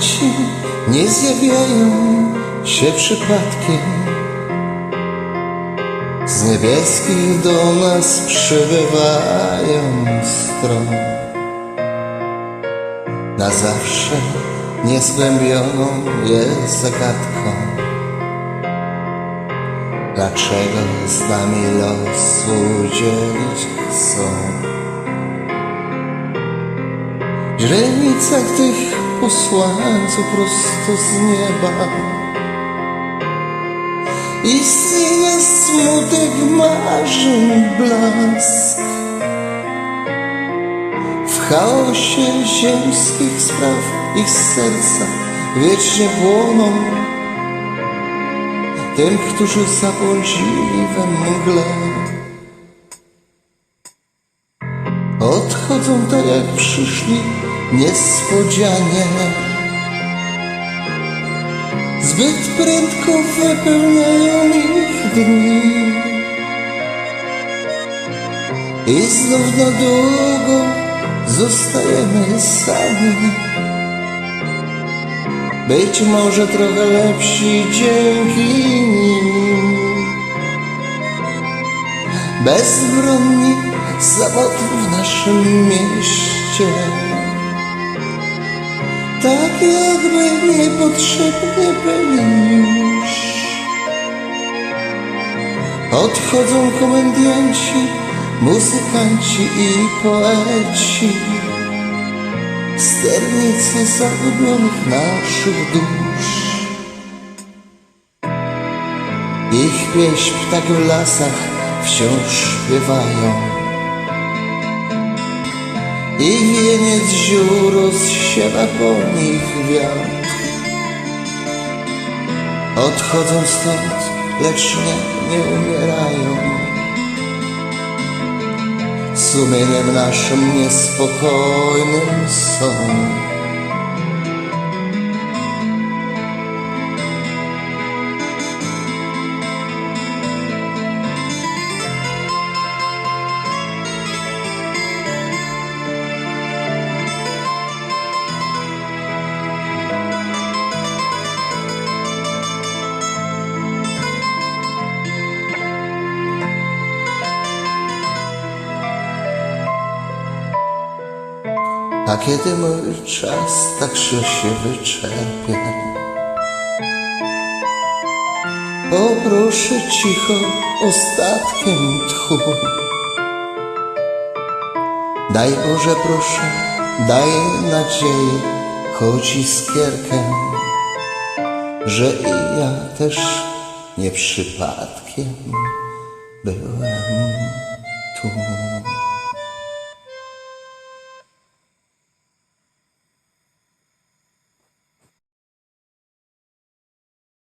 ci nie zjawiają się przypadkiem. Z niebieskich do nas przybywają stron. Na zawsze nieskłębioną jest zagadką. Dlaczego z nami losu dzielić chcą? W źrenicach tych posłańców prosto z nieba. Istnieje smutek marzeń blask. W chaosie ziemskich spraw ich serca wiecznie płoną. Tym, którzy zabłądzili we mgle. Odchodzą tak jak przyszli niespodzianie. Zbyt prędko wypełniają ich dni. I znów na długo zostajemy sami. Być może trochę lepsi dzięki nim. Bezbronni, samotni w naszym mieście Tak jakby niepotrzebnie byli już. Odchodzą komendianci, muzykanci i poeci. Sternicy zagubionych naszych dusz. Ich pieśń tak w lasach wciąż śpiewają I wieniec ziół rozsiewa po nich wiatr. Odchodzą stąd, lecz nie, nie umierają. Sumieniem naszym niespokojnym są A kiedy mój czas tak się wyczerpie? Poproszę cicho ostatkiem tchu. Daj Boże proszę, daj nadzieję Choć iskierkę Że i ja też nie przypadkiem byłem tu